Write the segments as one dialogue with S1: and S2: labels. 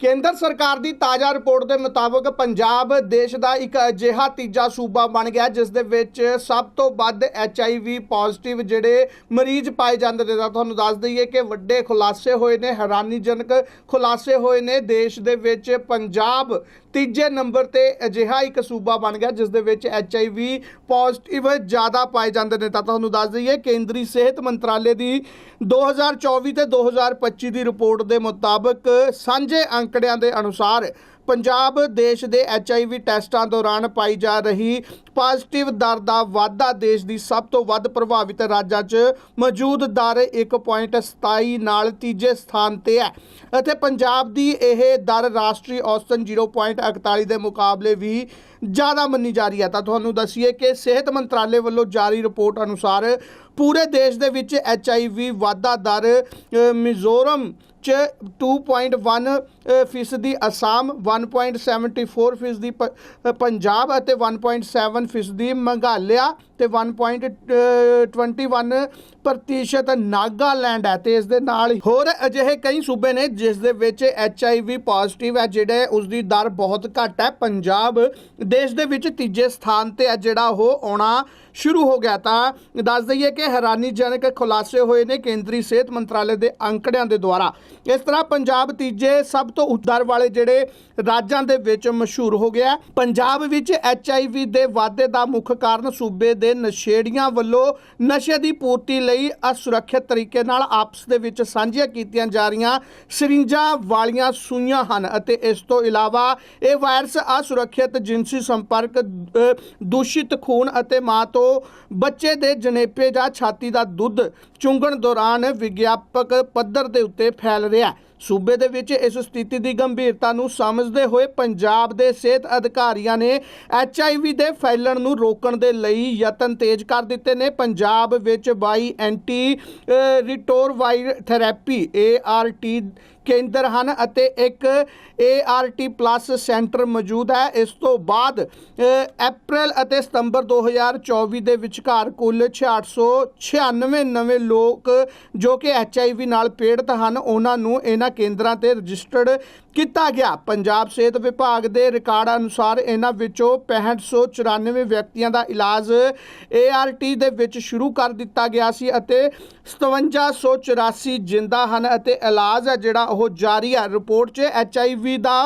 S1: ਕੇਂਦਰ ਸਰਕਾਰ ਦੀ ਤਾਜ਼ਾ ਰਿਪੋਰਟ ਦੇ ਮੁਤਾਬਕ ਪੰਜਾਬ ਦੇਸ਼ ਦਾ ਇੱਕ ਅਜਿਹਾ ਤੀਜਾ ਸੂਬਾ ਬਣ ਗਿਆ, ਜਿਸ ਦੇ ਵਿੱਚ ਸਭ ਤੋਂ ਵੱਧ HIV ਪੋਜ਼ਿਟਿਵ ਜਿਹੜੇ ਮਰੀਜ਼ ਪਾਏ ਜਾਂਦੇ ਨੇ, ਤਾਂ ਤੁਹਾਨੂੰ ਦੱਸ ਦਈਏ ਕਿ ਵੱਡੇ ਖੁਲਾਸੇ ਹੋਏ ਨੇ, ਹੈਰਾਨੀਜਨਕ ਖੁਲਾਸੇ ਹੋਏ ਨੇ, ਦੇਸ਼ ਦੇ ਵਿੱਚ ਪੰਜਾਬ ਤੀਜੇ ਨੰਬਰ ਤੇ ਅਜਿਹਾ ਇੱਕ ਸੂਬਾ ਬਣ ਗਿਆ, ਜਿਸ ਦੇ ਵਿੱਚ ਐੱਚ ਆਈ ਵੀ ਪੋਜ਼ਿਟਿਵ ਜ਼ਿਆਦਾ ਪਾਏ ਜਾਂਦੇ ਨੇ। ਤਾਂ ਤੁਹਾਨੂੰ ਦੱਸ ਦਈਏ, ਕੇਂਦਰੀ ਸਿਹਤ ਮੰਤਰਾਲੇ ਦੀ 2024 ਤੇ 2025 ਦੀ ਰਿਪੋਰਟ ਦੇ ਮੁਤਾਬਕ ਸਾਂਝੇ ਅੰਕੜਿਆਂ ਦੇ ਅਨੁਸਾਰ ਪੰਜਾਬ ਦੇਸ਼ ਦੇ HIV ਟੈਸਟਾਂ ਦੌਰਾਨ ਪਾਈ ਜਾ ਰਹੀ ਪੋਜ਼ਿਟਿਵ ਦਰ ਦਾ ਵਾਧਾ ਦੇਸ਼ ਦੀ ਸਭ ਤੋਂ ਵੱਧ ਪ੍ਰਭਾਵਿਤ ਰਾਜਾਂ 'ਚ ਮੌਜੂਦ ਦਰ 1.27 ਨਾਲ ਤੀਜੇ ਸਥਾਨ ਤੇ ਹੈ। ਅਤੇ ਪੰਜਾਬ ਦੀ ਇਹ ਦਰ ਰਾਸ਼ਟਰੀ ਔਸਤਨ 0.41 ਦੇ ਮੁਕਾਬਲੇ ਵੀ ਜ਼ਿਆਦਾ ਮੰਨੀ ਜਾ ਰਹੀ ਹੈ। ਤਾਂ ਤੁਹਾਨੂੰ ਦੱਸੀਏ ਕਿ ਸਿਹਤ ਮੰਤਰਾਲੇ ਵੱਲੋਂ ਜਾਰੀ ਰਿਪੋਰਟ ਅਨੁਸਾਰ ਪੂਰੇ ਦੇਸ਼ ਦੇ ਵਿੱਚ HIV ਵਾਧਾ ਦਰ ਮਿਜ਼ੋਰਮ ਚ 2.1 ਅ, ਫੀਸਦੀ ਅਸਾਮ 1.74 ਫੀਸਦੀ ਪ- ਪੰਜਾਬ ਅਤੇ 1.7 ਫੀਸਦੀ ਮੇਘਾਲਿਆ ਤੇ 1.21 ਪ੍ਰਤੀਸ਼ਤ ਨਾਗਾਲੈਂਡ ਹੈ ਤੇ ਇਸ ਦੇ ਨਾਲ ਹੋਰ ਅਜਿਹੇ ਕਈ ਸੂਬੇ ਨੇ ਜਿਸ ਦੇ ਵਿੱਚ HIV ਪੋਜ਼ਿਟਿਵ ਹੈ, ਜਿਹੜੇ ਉਸ ਦੀ ਦਰ ਬਹੁਤ ਘੱਟ ਹੈ। ਪੰਜਾਬ ਦੇਸ਼ ਦੇ ਵਿੱਚ ਤੀਜੇ ਸਥਾਨ ਤੇ ਹੈ, ਜਿਹੜਾ ਉਹ ਆਉਣਾ ਸ਼ੁਰੂ ਹੋ ਗਿਆ। ਤਾਂ ਦੱਸ ਦਈਏ ਕਿ ਹੈਰਾਨੀਜਨਕ ਖੁਲਾਸੇ ਹੋਏ ਨੇ ਕੇਂਦਰੀ ਸਿਹਤ ਮੰਤਰਾਲੇ ਦੇ ਅੰਕੜਿਆਂ ਦੇ ਦੁਆਰਾ। ਇਸ ਤਰ੍ਹਾਂ ਪੰਜਾਬ ਤੀਜੇ ਸਭ ਤੋਂ ਉੱਚ ਦਰ ਵਾਲੇ ਜਿਹੜੇ ਰਾਜਾਂ ਦੇ ਵਿੱਚ ਮਸ਼ਹੂਰ ਹੋ ਗਿਆ ਪੰਜਾਬ ਵਿੱਚ HIV ਦੇ ਵਾਧੇ ਦਾ ਮੁੱਖ ਕਾਰਨ ਸੂਬੇ ਦੇ ਨਸ਼ੇੜੀਆਂ ਵੱਲੋਂ ਨਸ਼ੇ ਦੀ ਪੂਰਤੀ ਲਈ ਅਸੁਰੱਖਿਅਤ ਤਰੀਕੇ ਨਾਲ ਆਪਸ ਦੇ ਵਿੱਚ ਸਾਂਝੀਆਂ ਕੀਤੀਆਂ ਜਾ ਰਹੀਆਂ ਸਰਿੰਜਾਂ ਵਾਲੀਆਂ ਸੂਈਆਂ ਹਨ ਅਤੇ ਇਸ ਤੋਂ ਇਲਾਵਾ ਇਹ ਵਾਇਰਸ ਅਸੁਰੱਖਿਅਤ ਜਿਨਸੀ ਸੰਪਰਕ ਦੂਸ਼ਿਤ ਖੂਨ ਅਤੇ ਮਾਂ ਤੋਂ ਬੱਚੇ ਦੇ ਜਨੇਪੇ ਜਾਂ ਛਾਤੀ ਦਾ ਦੁੱਧ ਚੁੰਗਣ ਦੌਰਾਨ ਵਿਗਿਆਪਕ ਪੱਧਰ ਦੇ ਉੱਤੇ ਫੈਲ ਰਿਹਾ ਹੈ। ਸੂਬੇ ਦੇ ਵਿੱਚ ਇਸ ਸਥਿਤੀ ਦੀ ਗੰਭੀਰਤਾ ਨੂੰ ਸਮਝਦੇ ਹੋਏ ਪੰਜਾਬ ਦੇ ਸਿਹਤ ਅਧਿਕਾਰੀਆਂ ਨੇ HIV ਦੇ ਫੈਲਣ ਨੂੰ ਰੋਕਣ ਦੇ ਲਈ ਯਤਨ ਤੇਜ਼ ਕਰ ਦਿੱਤੇ ਨੇ। ਪੰਜਾਬ ਵਿੱਚ 22 ਐਂਟੀ ਰਿਟੋਰਵਾਇਰ ਥੈਰੇਪੀ ART ਕੇਂਦਰ ਹਨ ਅਤੇ ਇੱਕ ART ਪਲੱਸ ਸੈਂਟਰ ਮੌਜੂਦ ਹੈ। ਇਸ ਤੋਂ ਬਾਅਦ ਅਪ੍ਰੈਲ ਅਤੇ ਸਤੰਬਰ 2024 ਦੇ ਵਿਚਕਾਰ ਕੁੱਲ 696 ਨਵੇਂ ਲੋਕ ਜੋ ਕਿ HIV ਨਾਲ ਪੀੜਤ ਹਨ, ਉਹਨਾਂ ਨੂੰ ਇਹਨਾਂ ਕੇਂਦਰਾਂ ਤੇ ਰਜਿਸਟਰਡ ਕੀਤਾ ਗਿਆ। ਪੰਜਾਬ ਸਿਹਤ ਵਿਭਾਗ ਦੇ ਰਿਕਾਰਡ ਅਨੁਸਾਰ ਇਹਨਾਂ ਵਿੱਚੋਂ 6594 ਵਿਅਕਤੀਆਂ ਦਾ ਇਲਾਜ ART ਦੇ ਵਿੱਚ ਸ਼ੁਰੂ ਕਰ ਦਿੱਤਾ ਗਿਆ ਸੀ ਅਤੇ 5784 ਜਿੰਦਾ ਹਨ ਅਤੇ ਇਲਾਜ ਹੈ ਜਿਹੜਾ ਉਹ ਜਾਰੀ ਹੈ। ਰਿਪੋਰਟ 'ਚ HIV ਦਾ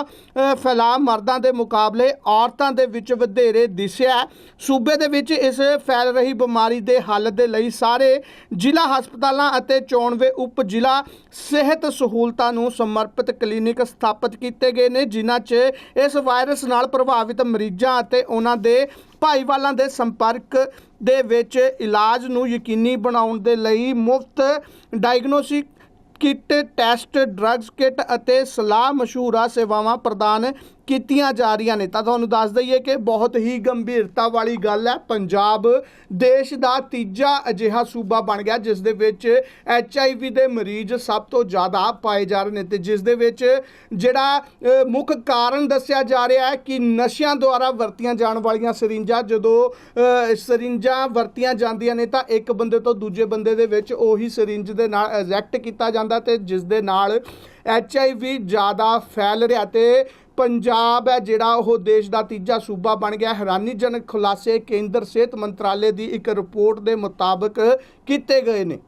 S1: ਫੈਲਾਅ ਮਰਦਾਂ ਦੇ ਮੁਕਾਬਲੇ ਔਰਤਾਂ ਦੇ ਵਿੱਚ ਵਧੇਰੇ ਦਿਸਿਆ ਸੂਬੇ ਦੇ ਵਿੱਚ ਇਸ ਫੈਲ ਰਹੀ ਬਿਮਾਰੀ ਦੇ ਹੱਲ ਦੇ ਲਈ ਸਾਰੇ ਜ਼ਿਲ੍ਹਾ ਹਸਪਤਾਲਾਂ ਅਤੇ ਚੋਣਵੇਂ ਉਪ ਜ਼ਿਲ੍ਹਾ ਸਿਹਤ ਸਹੂਲਤਾਂ ਨੂੰ ਸਮਰਪਿਤ ਕਲੀਨਿਕ ਸਥਾਪਿਤ ਕੀਤੇ ਗਏ ਨੇ, ਜਿਨ੍ਹਾਂ 'ਚ ਇਸ ਵਾਇਰਸ ਨਾਲ ਪ੍ਰਭਾਵਿਤ ਮਰੀਜ਼ਾਂ ਅਤੇ ਉਹਨਾਂ ਦੇ ਭਾਈਵਾਲਾਂ ਦੇ ਸੰਪਰਕ ਦੇ ਵਿੱਚ ਇਲਾਜ ਨੂੰ ਯਕੀਨੀ ਬਣਾਉਣ ਦੇ ਲਈ ਮੁਫਤ diagnostic kit test drugs kit ਅਤੇ ਸਲਾਹ ਮਸ਼ਹੂਰਾ ਸੇਵਾਵਾਂ ਪ੍ਰਦਾਨ ਕੀਤੀਆਂ ਜਾ ਰਹੀਆਂ ਨੇ। ਤਾਂ ਤੁਹਾਨੂੰ ਦੱਸ ਦਈਏ ਕਿ ਬਹੁਤ ਹੀ ਗੰਭੀਰਤਾ ਵਾਲੀ ਗੱਲ ਹੈ, ਪੰਜਾਬ ਦੇਸ਼ ਦਾ ਤੀਜਾ ਅਜਿਹਾ ਸੂਬਾ ਬਣ ਗਿਆ, ਜਿਸ ਦੇ ਵਿੱਚ HIV ਦੇ ਮਰੀਜ਼ ਸਭ ਤੋਂ ਜ਼ਿਆਦਾ ਪਾਏ ਜਾ ਰਹੇ ਨੇ ਤੇ ਜਿਸ ਦੇ ਵਿੱਚ ਜਿਹੜਾ ਮੁੱਖ ਕਾਰਨ ਦੱਸਿਆ ਜਾ ਰਿਹਾ ਹੈ ਕਿ ਨਸ਼ਿਆਂ ਦੁਆਰਾ ਵਰਤੀਆਂ ਜਾਣ ਵਾਲੀਆਂ ਸਰਿੰਜਾਂ, ਜਦੋਂ ਸਰਿੰਜਾਂ ਵਰਤੀਆਂ ਜਾਂਦੀਆਂ ਨੇ ਤਾਂ ਇੱਕ ਬੰਦੇ ਤੋਂ ਦੂਜੇ ਬੰਦੇ ਦੇ ਵਿੱਚ ਉਹੀ ਸਰਿੰਜ ਦੇ ਨਾਲ ਇੰਜੈਕਟ ਕੀਤਾ ਜਾਂਦਾ ਤੇ ਜਿਸ ਦੇ ਨਾਲ HIV ਜ਼ਿਆਦਾ ਫੈਲ ਰਿਹਾ ਤੇ ਪੰਜਾਬ ਹੈ, ਜਿਹੜਾ ਉਹ ਦੇਸ਼ ਦਾ ਤੀਜਾ ਸੂਬਾ ਬਣ ਗਿਆ। ਹੈਰਾਨੀਜਨਕ ਖੁਲਾਸੇ ਕੇਂਦਰ ਸਿਹਤ ਮੰਤਰਾਲੇ ਦੀ ਇੱਕ ਰਿਪੋਰਟ ਦੇ ਮੁਤਾਬਕ ਕੀਤੇ ਗਏ ਨੇ।